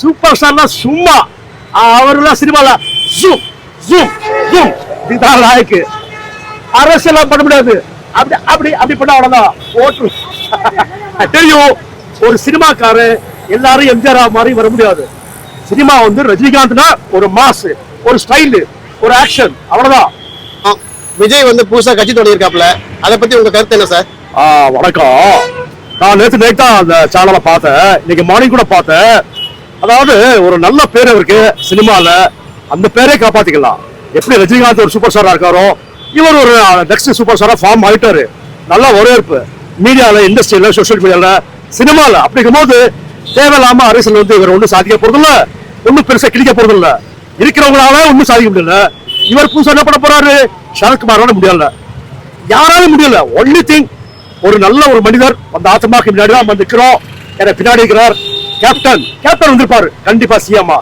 Super ஸ்டார்னா சும்மா. அவர்லாம் சினிமால ஜூம் ஜூம் ஜூம் இதுதான் லாய்க்கு. அரசியலாம் பண்ண முடியாது. அப்படி அப்படி அப்படி பண்ண அவ்வளவுதான். ஓட்டு. தெரியும் ஒரு சினிமாக்காரன் எல்லாரும் எம்ஜிஆர் மாதிரி வர முடியாது. சினிமா வந்து ரஜினிகாந்த்னா ஒரு மாஸ் ஒரு ஸ்டைல் ஒரு ஆக்ஷன் அவ்வளவுதான். ஆ, விஜய் வந்து புதுசா கட்சி தொடங்கியிருக்காப்ல அதை பத்தி உங்க கருத்து என்ன சார்? வணக்கம். நான் நேற்று நைட் தான் அந்த சேனலை பார்த்தேன். இன்னைக்கு மார்னிங் கூட பார்த்தேன். அதாவது ஒரு நல்ல பேர் இருக்கு சினிமால அந்த பேரே காப்பாத்திக்கலாம். எப்படி ரஜினிகாந்த் ஒரு சூப்பர் ஸ்டாரா இருக்காரோ இவர் ஒரு நெக்ஸ்ட் சூப்பர் ஸ்டாரா ஃபார்ம் ஆயிட்டாரு. நல்ல வரவேற்பு. மீடியால இண்டஸ்ட்ரியில சோஷியல் மீடியால சினிமால அப்படிங்கும் போது தேவையில்லாம அரசியல் வந்து இவர் ஒன்றும் சாதிக்க போறதில்ல. ஒன்றும் பெருசா கிழிக்க போறதில்ல. இருக்கிறவங்களால ஒன்றும் சாதிக்க முடியல. இவர் புதுசா என்ன பண்ண போறாரு? சரத்குமாரோட முடியல. யாராலும் முடியல? ஒன்லி திங் ஒரு நல்ல ஒரு மனிதர் அந்த ஆத்மாக்கு முன்னாடி தான் நம்ம நிற்கிறோம் எனக்கு பின்னாடி இருக்கிறார். கேப்டன் கேப்டன் வந்திருப்பாரு. கண்டிப்பா சிஎம்மா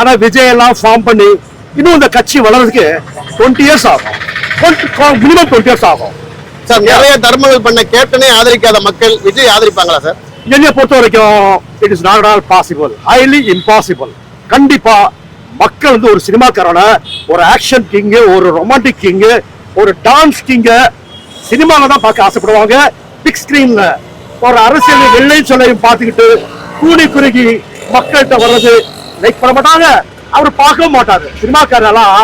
ஆனா விஜய் எல்லாம் ஃபார்ம் பண்ணி இன்னும் இந்த கட்சி வளர்றதுக்கு டுவெண்ட்டி இயர்ஸ் ஆகும். மினிமம் டுவெண்ட்டி இயர்ஸ் ஆகும். சார் நிறைய தர்மங்கள் பண்ண கேப்டனே ஆதரிக்காத மக்கள் விஜய் ஆதரிப்பாங்களா சார் என்னைய பொறுத்த வரைக்கும் it is not all possible highly impossible கண்டிப்பா மக்கள் வந்து ஒரு சினிமாக்காரன ஒரு ஆக்ஷன் கிங்கு ஒரு ரொமான்டிக் கிங்கு ஒரு டான்ஸ் கிங்க சினிமால தான் பார்க்க ஆசைப்படுவாங்க. பிக் ஸ்கிரீன்ல ஒரு அரசியல் வெள்ளை சொல்லையும் பார்த்துக்கிட்டு கூனி குறுகி மக்கள்கிட்ட வர்றது லைக் பண்ண மாட்டாங்க. அவர் பார்க்கவும் மாட்டாரு. சினிமாக்காரெல்லாம்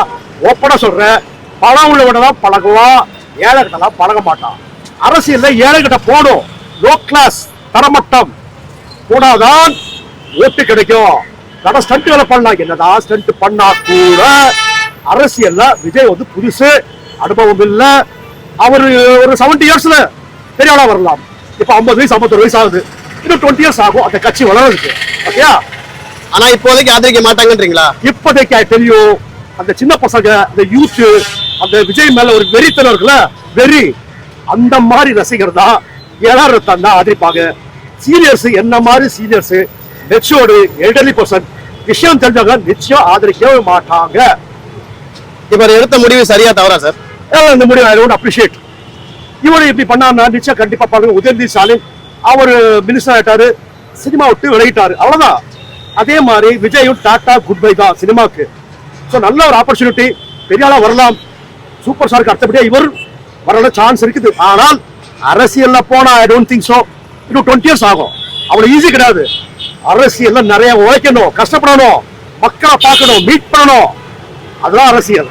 ஓப்பனா சொல்றேன் பணம் உள்ளவனதான் பழகுவான் ஏழை கிட்டலாம் பழக மாட்டான் அரசியல்ல ஏழைகிட்ட போடும். லோ கிளாஸ் தரமட்டம். போனாதான் ஓட்டு கிடைக்கும். கடை ஸ்டண்ட் வேலை பண்ணலாம் என்னதான் ஸ்டண்ட் பண்ணா கூட அரசியல்ல விஜய் வந்து புதுசு அனுபவம் இல்லை. அவர் ஒரு செவன்டி இயர்ஸ்ல பெரியாளா வரலாம். இப்ப ஐம்பது வயசு ஐம்பத்தொரு வயசு ஆகுது. இன்னும் டுவெண்ட்டி இயர்ஸ் ஆகும். அந்த கட்சி வளர்றதுக்கு ஓகேயா ஆனா இப்போதைக்கு ஆதரிக்க மாட்டாங்கன்றீங்களா? இப்போதைக்கு தெரியும். அந்த சின்ன பசங்க அந்த யூத் அந்த விஜய் மேல ஒரு வெறித்தனம் இருக்குல்ல? வெறி. அந்த மாதிரி ரசிகர் தான் ரத்தம் தான் ஆதரிப்பாங்க. சீனியர்ஸ் என்ன மாதிரி சீனியர்ஸ் மெச்சோர்டு எல்டர்லி பர்சன் விஷயம் தெரிஞ்சவங்க நிச்சயம் ஆதரிக்கவே மாட்டாங்க. இவர் எடுத்த முடிவு சரியா தவறா சார்? இந்த முடிவு ஐ டோன்ட் அப்ரிஷியேட் இவரு இப்படி பண்ணாருன்னா நிச்சயம் கண்டிப்பா பாருங்க. உதயநிதி ஸ்டாலின் அவர் மினிஸ்டர் ஆயிட்டாரு சினிமா விட்டு விலகிட்டாரு. அவ்வளவுதான். அதே மாதிரி விஜயும் டாடா குட் பை தான் சினிமாக்கு. ஸோ நல்ல ஒரு ஆப்பர்ச்சுனிட்டி பெரிய ஆளா வரலாம். சூப்பர் ஸ்டாருக்கு அடுத்தபடியா இவர் வர சான்ஸ் இருக்குது. ஆனால் அரசியல்ல போனா ஐ டோன்ட் திங்க் ஸோ இன்னும் டுவெண்ட்டி இயர்ஸ் ஆகும். அவ்வளவு ஈஸி கிடையாது. அரசியல்ல நிறைய உழைக்கணும் கஷ்டப்படணும் மக்களை பார்க்கணும் மீட் பண்ணணும். அதுதான் அரசியல்.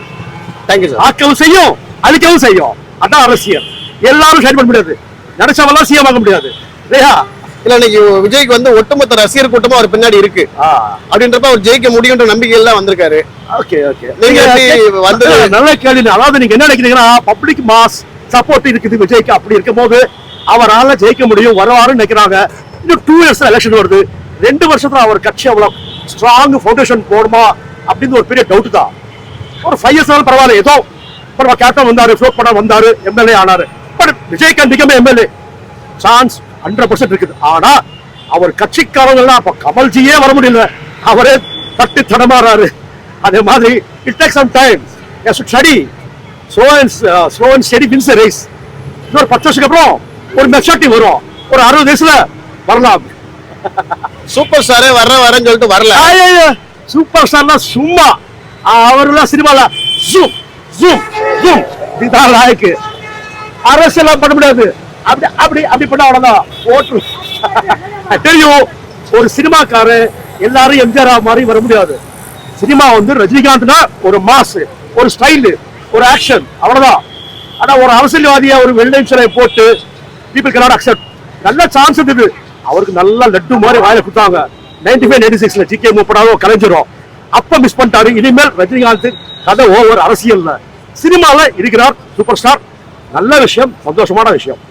தேங்க்யூ சார் ஆக்கவும் செய்யும் அழிக்கவும் செய்யும். அதான் அரசியல். எல்லாரும் சைட் பண்ண முடியாது. நினைச்சவெல்லாம் சிஎம் ஆக முடியாது. இல்லையா? இல்ல இன்னைக்கு விஜய்க்கு வந்து ஒட்டுமொத்த ரசிகர் கூட்டமா அவர் பின்னாடி இருக்கு. அப்படின்றப்ப அவர் ஜெயிக்க முடியுன்ற நம்பிக்கையில தான் வந்திருக்காரு. Okay okay. நீங்க வந்து- நல்ல கேள்வி அதாவது நீங்க என்ன நினைக்கிறீங்கன்னா பப்ளிக் மாஸ் சப்போர்ட் இருக்குது விஜய்க்கு. அப்படி இருக்கும் போது அவரால ஜெயிக்க முடியும் வருவாருன்னு நினைக்கிறாங்க. இன்னும் டூ இயர்ஸ் எலெக்ஷன் வருது. ரெண்டு வருஷத்துல அவர் கட்சி அவ்வளவு ஸ்ட்ராங் ஃபவுண்டேஷன் போடுமா அப்படின்னு ஒரு பெரிய டவுட் தான். ஒரு ஃபைவ் இயர்ஸ் பரவாயில்ல. ஏதோ பரவாயில்ல கேப்டன் வந்தாரு ஃப்ளோட் பண்ண வந்தாரு எம்எல்ஏ ஆனாரு. But Vijay can become MLA chance hundred percent இருக்குது. ஆனா அவர் கட்சிக்காரங்க எல்லாம் அப்ப கமல்ஜியே வர முடியல. அவரே தட்டு தடமாறாரு அதே மாதிரி it take some time steady slow and slow and steady wins race இன்னொரு பத்து வருஷத்துக்கு அப்புறம் ஒரு மெச்சாரிட்டி வரும். ஒரு அறுபது வயசுல வரலாம். சூப்பர் ஸ்டாரே வர்ற வரேன்னு சொல்லிட்டு வரல. சூப்பர் ஸ்டார்லாம் சும்மா. அவர்லாம் சினிமால ஜூம் ஜூம் ஜூம் இதுதான் லாய்க்கு. அரசியலாம் பண்ண முடியாது. அப்படி அப்படி அப்படி பண்ண அவ்வளோதான் ஓட்டு. தெரியும் ஒரு சினிமாக்காரன் எல்லாரும் எம்ஜிஆர் மாதிரி வர முடியாது. சினிமா வந்து ரஜினிகாந்த்னா ஒரு மாஸ் ஒரு ஸ்டைல் ஒரு ஆக்ஷன் அவ்வளோதான் ஆனால் ஒரு அரசியல்வாதியை ஒரு வெள்ளை சிலை போட்டு பீப்புள் cannot அக்செப்ட் நல்ல சான்ஸ் இருந்தது அவருக்கு நல்ல லட்டு மாதிரி வாயில கொடுத்தாங்க. நைன்டி ஃபைவ் நைன்டி சிக்ஸ்ல ஜிகே மூப்படாதோ கலைஞரும் அப்ப மிஸ் பண்ணிட்டாரு. இனிமேல் ரஜினிகாந்த் கதை ஓவர் அரசியல்ல. சினிமாவில் இருக்கிறார் சூப்பர் ஸ்டார் நல்ல விஷயம் சந்தோஷமான விஷயம்.